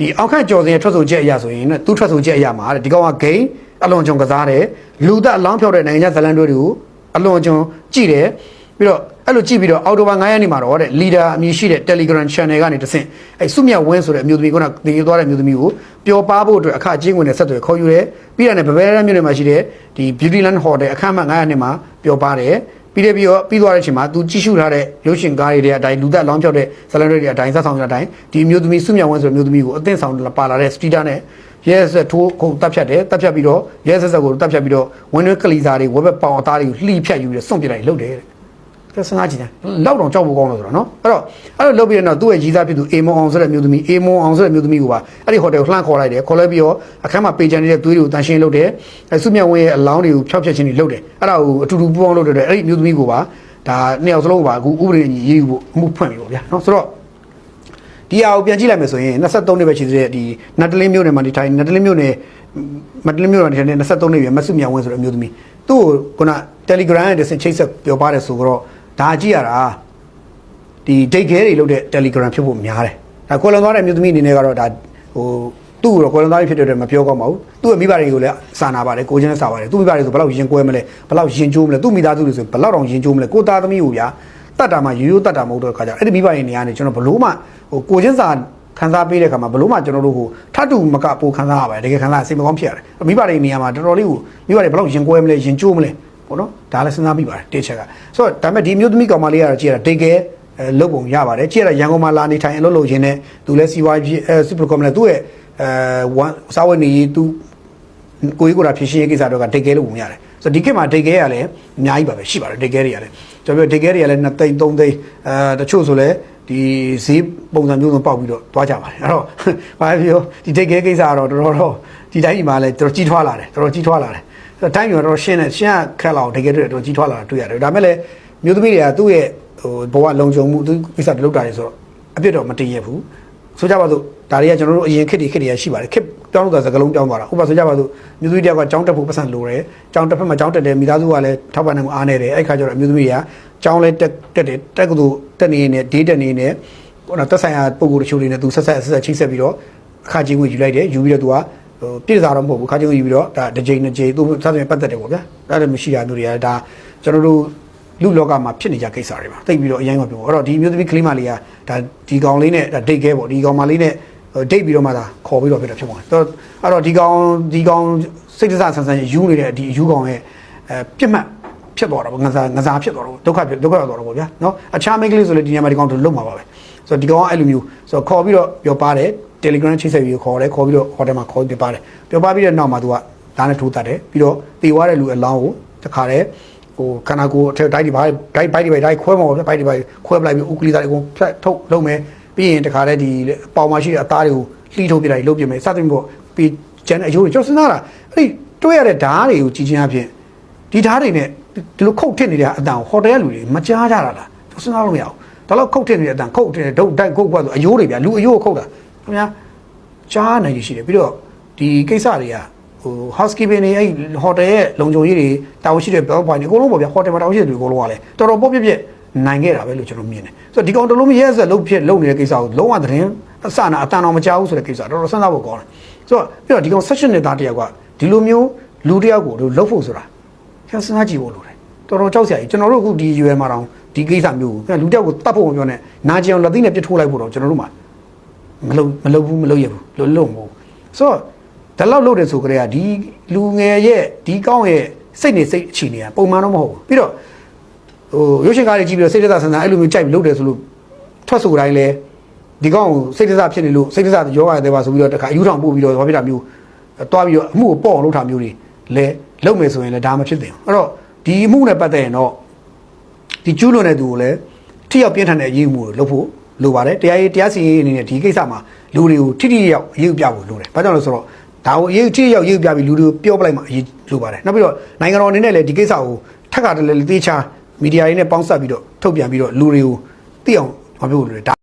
ဒီအောက်ခန့်ကျော်စင်ရဲ့ထွက်ဆိုချက်အရာဆိုရင်တဲ့သူထွက်ဆိုချက်အရာမှာတဲ့ဒီကောင်ကဂိမ်းအလွန်ကြုံကစားတယ်လူသက်အလောင်းဖြောက်တဲ့နိုင်ငံခြားဇလန်တွေတွေကိုအလွန်ကြုံကြည့်တယ်ပြီးတော့အဲ့လိုကြည့်ပြီးတော့အော်တိုဘာ9ရက်နေ့မှာတော့တဲ့ leader အမည်ရှိတဲ့ Telegram channel ကနေတဆင့်အဲ့စုမြတ်ဝင်းဆိုတဲ့အမျိုးသမီးကတည်သွားတဲ့အမျိုးသမီးကိုပျော်ပါဖို့အတွက်အခအကျင်းဝင်နဲ့ဆက်သွယ်ခေါ်ယူတယ်ပြီးတာနဲ့ဗဘဲရမြို့နယ်မှာရှိတဲ့ဒီ Beautyland Hotel အခမ်းအမှတ်900နှစ်မှာပျော်ပါတယ် ပြီးတယ်ပြီးတော့ပြီးသွားတဲ့အချိန်မှာသူကြည့်ရှုထားတဲ့ရုပ်ရှင်ကားတွေတဲ့အတိုင်းလူသက်လောင်းဖြောက်တဲ့ဇလန်တွေတွေအတိုင်းဆက်ဆောင်တဲ့အတိုင်းဒီအမျိုးသမီးစုမြတ်ဝင်းဆိုတဲ့အမျိုးသမီးကိုအသင့်ဆောင်ပါလာတဲ့စတီတာနဲ့ရဲဆက်ထိုးခုန်တပ်ဖြတ်တယ်တပ်ဖြတ်ပြီးတော့ရဲဆက်ဆက်ကိုတပ်ဖြတ်ပြီးတော့ဝင်းတွဲကလီစာတွေဝက်ဘက်ပေါင်အသားတွေကိုလှိဖြတ်ယူပြီးတော့စွန့်ပစ်လိုက်လှုပ်တယ်တဲ့ ကဲစဉ်းစားကြည့်တယ်လောက်တော့ကြောက်ဖို့ကောင်းလို့ဆိုတော့နော်အဲ့တော့အဲ့လိုလုပ်ပြီးတော့သူ့ရဲ့ကြီးစားဖြစ်သူအေမွန်အောင်ဆိုတဲ့မျိုးသမီးအေမွန်အောင်ဆိုတဲ့မျိုးသမီးကိုပါအဲ့ဒီဟိုတယ်ကိုလှမ်းခေါ်လိုက်တယ်ခေါ်လိုက်ပြီးတော့အခန်းမှာပေချန်နေတဲ့သွေးတွေကိုတန်ရှင်းလုပ်တယ်အဲစုမြတ်ဝင်းရဲ့အလောင်းတွေကိုဖျောက်ဖျက်ခြင်းတွေလုပ်တယ်အဲ့ဒါကိုအတူတူပူးပေါင်းလုပ်တဲ့အဲ့ဒီမျိုးသမီးကိုပါဒါနှစ်ယောက်စလုံးကိုပါအခုဥပဒေကြီးရေးယူဖို့အမှုဖွင့်ပြီပေါ့ဗျာနော်ဆိုတော့ဒီအရာကိုပြန်ကြည့်လိုက်မယ်ဆိုရင်23နှစ်ပဲရှိသေးတဲ့ဒီနတ်တလင်းမြို့နယ်မှာဒီထိုင်နတ်တလင်းမြို့နယ်မတ်တလင်းမြို့နယ်မှာဒီထိုင်တဲ့23နှစ်ပြည့်မဆုမြတ်ဝင်းဆိုတဲ့အမျိုးသမီးသူ့ကိုခုန Telegram ရဲ့တစ်ဆင့်ချိတ်ဆက်ပြောပါတယ်ဆိုတော့ ဒါကြည့်ရတာဒီဒိတ်ခဲတွေလုပ်တဲ့ Telegram ဖြစ်ဖို့များတယ်ဒါကိုလွန်သွားတဲ့အမျိုးသမီးအနေနဲ့ကတော့ဒါဟိုသူ့ကိုတော့ကိုလွန်သွားပြီဖြစ်တဲ့အတွက်မပြောကောင်းပါဘူးသူ့ရဲ့မိဘတွေကိုလည်းစာနာပါတယ်ကိုချင်းလည်းစာပါတယ်သူ့မိဘတွေဆိုဘယ်လောက်ရင်ကွဲမလဲဘယ်လောက်ရင်ကျိုးမလဲသူ့မိသားစုတွေဆိုဘယ်လောက်တောင်ရင်ကျိုးမလဲကိုသားသမီးကိုဗျာတတ်တာမှရိုးရိုးတတ်တာမဟုတ်တော့ခါကြအဲ့ဒီမိဘတွေနေရာနေကျွန်တော်ဘလို့မှဟိုကိုချင်းစာခန်းစားပေးတဲ့ခါမှာဘလို့မှကျွန်တော်တို့ကိုထပ်တူမကပိုခန်းစားရပါတယ်တကယ်ခန်းစားစိတ်မကောင်းဖြစ်ရတယ်မိဘတွေနေရာမှာတော်တော်လေးကိုမိဘတွေဘယ်လောက်ရင်ကွဲမလဲရင်ကျိုးမလဲ ပေါ့နော်ဒါလည်းစဉ်းစားမိပါတယ်တစ်ချက်ကဆိုတော့ဒါပေမဲ့ဒီမျိုးသမီးကောင်မလေးကတော့ကြည့်ရတာတကယ်အဲလုတ်ပုံရပါတယ်ကြည့်ရတာရန်ကုန်မှာလာနေထိုင်အလုပ်လုပ်ရင်းနဲ့သူလည်းစီဝိုင်းဖြစ်အဲစူပာကွန်မလဲသူ့ရဲ့အဲဝန်စာဝတ်နေရေးသူကိုကြီးကိုယ်တာဖြစ်ရှင်းရေးကိစ္စတော့ကတကယ်လို့ပုံရတယ်ဆိုတော့ဒီခေတ်မှာတကယ်ရလည်းအများကြီးပါပဲရှိပါတယ်တကယ်တွေရလည်းကျွန်တော်ပြောတကယ်တွေရလည်း2သိန်း3သိန်းအဲတချို့ဆိုလည်းဒီဈေးပုံစံမျိုးစုံပေါက်ပြီးတော့တွားကြပါတယ်အဲ့တော့ဘာပြောဒီတကယ်ကိစ္စကတော့တော်တော်တော့ဒီတိုင်းဒီမှာလည်းတော်တော်ကြီးထွားလာတယ်တော်တော်ကြီးထွားလာတယ်ဆို တော့တိုင်းပြည်မှာတော့ရှင်းတယ်ရှင်းရခက်လောက်တကယ်တော့တော်ကြီးထွားလာတာတွေ့ရတယ်ဒါပေမဲ့လည်းမျိုးသမီးတွေကသူ့ရဲ့ဟိုဘဝလုံခြုံမှုသူကိစ္စတလုပ်တာတွေဆိုတော့အပြစ်တော့မတည်ရဘူးဆိုကြပါစို့ဒါတွေကကျွန်တော်တို့အရင်ခေတ်တွေခေတ်တွေကရှိပါတယ်ခေတ်ပြောင်းလို့တာစကလုံးပြောင်းသွားတာဥပမာဆိုကြပါစို့မျိုးသမီးတယောက်ကကြောင်းတက်ဖို့ပတ်စံလိုတယ်ကြောင်းတက်ဖက်မှာကြောင်းတက်တယ်မိသားစုကလည်းထောက်ပံ့နေမှုအားနေတယ်အဲ့ခါကျတော့မျိုးသမီးတွေကကြောင်းလဲတက်တက်တယ်တက်ကတူတက်နေနေဒေးတက်နေနေဟိုတော့တက်ဆိုင်ရာပုံကိုယ်တချို့တွေနဲ့သူဆက်ဆက်ဆက်ဆက်ချိတ်ဆက်ပြီးတော့အခါချင်းကိုယူလိုက်တယ်ယူပြီးတော့သူက ဟိုပြည့်စားတော့မဟုတ်ဘူးခါချင်းကိုယူပြီးတော့ဒါတစ်ချိန်တစ်ချိန်သူဆက်ဆက်ပတ်သက်တယ်ပေါ့ဗျာဒါလည်းမရှိရမျိုးတွေကဒါကျွန်တော်တို့လူလောကမှာဖြစ်နေကြကိစ္စတွေပါတိတ်ပြီးတော့အရင်ကပြောအဲ့တော့ဒီမျိုးသမီးကလေးမလေးကဒါဒီကောင်လေးနဲ့ဒါဒိတ်ခဲပေါ့ဒီကောင်မလေးနဲ့ဒိတ်ပြီးတော့မှဒါခေါ်ပြီးတော့ဖြစ်တာဖြစ်သွားတယ်အဲ့တော့ဒီကောင်ဒီကောင်စိတ်တဆဆန်းဆန်းယူနေတဲ့ဒီယူကောင်ရဲ့အဲပြစ်မှတ်ဖြစ်သွားတော့ငစားငစားဖြစ်သွားတော့ဒုက္ခဖြစ်ဒုက္ခရောက်သွားတော့ပေါ့ဗျာနော်အခြားမိန်းကလေးဆိုလေဒီညမှာဒီကောင်တို့လုံမှာပါပဲဆိုတော့ဒီကောင်ကအဲ့လိုမျိုးဆိုတော့ခေါ်ပြီးတော့ပြောပါတယ် Telegram ချိတ်ဆက်ပြီးခေါ်တယ်ခေါ်ပြီးတော့ hotel မှာခေါ်ပြီးပါတယ်ပြောပါပြီးတဲ့နောက်မှာသူကဒါနဲ့ထိုးတတ်တယ်ပြီးတော့တေသွားတဲ့လူအလောင်းကိုတခါတည်းဟိုခန္ဓာကိုယ်အထက်တိုက်ဒီဘိုက်ဒိုက်ဘိုက်ဒီဘိုက်ဒိုက်ခွဲမှာပေါ့ဗျာဘိုက်ဒီဘိုက်ခွဲပလိုက်ပြီးဥကလီသားတွေအကုန်ဖြတ်ထုတ်လုပ်မယ်ပြီးရင်တခါတည်းဒီအပေါင်မရှိတဲ့အသားတွေကိုလှီးထုတ်ပြလိုက်လုပ်ပြမယ်စသဖြင့်ပေါ့ပြီးကျန်တဲ့အယိုးတွေကျွန်တော်စဉ်းစားတာအဲ့ဒီတွေ့ရတဲ့ဓာတ်တွေကိုကြည်ချင်းအဖြစ်ဒီဓာတ်တွေနဲ့ဒီလိုခုတ်ထစ်နေတဲ့အတန်ဟိုတယ်ကလူတွေမကြားကြတာလားကျွန်တော်စဉ်းစားလို့မရဘူးဒါတော့ခုတ်ထစ်နေတဲ့အတန်ခုတ်ထစ်နေဒုတ်တိုက်ခုတ်ကွက်ဆိုအယိုးတွေဗျာလူအယိုးကိုခုတ်တာ ခင်ဗျာကြားနိုင်ရရှိတယ်ပြီးတော့ဒီကိစ္စတွေကဟို housekeeping တွေအဲ့ဟိုတယ်ရဲ့လုံခြုံရေးတွေတာဝန်ရှိတဲ့ bell point တွေအကုန်လုံးပေါ့ဗျာဟိုတယ်မှာတာဝန်ရှိတဲ့လူအကုန်လုံးကလည်းတော်တော်ပေါ့ပြပြနိုင်ခဲ့တာပဲလို့ကျွန်တော်မြင်တယ်ဆိုတော့ဒီကောင်တလုံးမရဲဆက်လုံးဖြစ်လုံးနေတဲ့ကိစ္စကိုလုံးဝသတင်းအစနာအတန်တော်မကြောက်ဘူးဆိုတဲ့ကိစ္စတော်တော်စဉ်းစားဖို့ကောင်းတယ်ဆိုတော့ပြီးတော့ဒီကောင် session နဲ့သားတယောက်ကဒီလိုမျိုးလူတယောက်ကိုတို့လှုပ်ဖို့ဆိုတာကျွန်တော်စဉ်းစားကြည့်ဖို့လိုတယ်တော်တော်ကြောက်စရာကြီးကျွန်တော်တို့အခုဒီ UL မှာတောင်ဒီကိစ္စမျိုးကိုလူတယောက်ကိုတတ်ဖို့မပြောနဲ့နာကျင်အောင်လက်သိနဲ့ပြစ်ထိုးလိုက်ဖို့တော့ကျွန်တော်တို့မှာ မလုပ်မလုပ်ဘူးမလုပ်ရဘူးလို့လုံးမဟုတ်ဆိုတော့ဒါလောက်လုပ်တယ်ဆိုကြတဲ့ကဒီလူငယ်ရဲ့ဒီကောင်းရဲ့စိတ်နေစိတ်အခြေအနေကပုံမှန်တော့မဟုတ်ဘူးပြီးတော့ဟိုရုပ်ရှင်ကားတွေကြည့်ပြီးတော့စိတ်သက်သာဆန်းဆန်းအဲ့လိုမျိုးကြိုက်ပြီးလုပ်တယ်ဆိုလို့ထွက်ဆိုတိုင်းလဲဒီကောင်ကိုစိတ်သက်သာဖြစ်နေလို့စိတ်သက်သာယောဂရတယ်ပါဆိုပြီးတော့တခါအယူထောင်ပို့ပြီးတော့ဘာဖြစ်တာမျိုးတွားပြီးတော့အမှုကိုပေါ့အောင်လုပ်တာမျိုးတွေလဲလုပ်မယ်ဆိုရင်လည်းဒါမှဖြစ်တယ်အဲ့တော့ဒီအမှုနဲ့ပတ်သက်ရင်တော့ဒီကျူးလွန်တဲ့သူကိုလည်းထိရောက်ပြင်းထန်တဲ့အရေးမှုကိုလုပ်ဖို့ လိုပါတယ်တရားရေးတရားစီရင်အနေနဲ့ဒီကိစ္စမှာလူတွေကိုထိထိရောက်အရေးပြဖို့လိုတယ်ဘာကြောင့်လဲဆိုတော့ဒါကိုအရေးထိရောက်ရေးပြပြီးလူတွေကိုပြောပလိုက်မှအရေးလိုပါတယ်နောက်ပြီးတော့နိုင်ငံတော်အနေနဲ့လည်းဒီကိစ္စကိုထက်ကတည်းကတေချာမီဒီယာတွေနဲ့ပေါင်းစပ်ပြီးတော့ထုတ်ပြန်ပြီးတော့လူတွေကိုသိအောင်မပြောလို့လေဒါ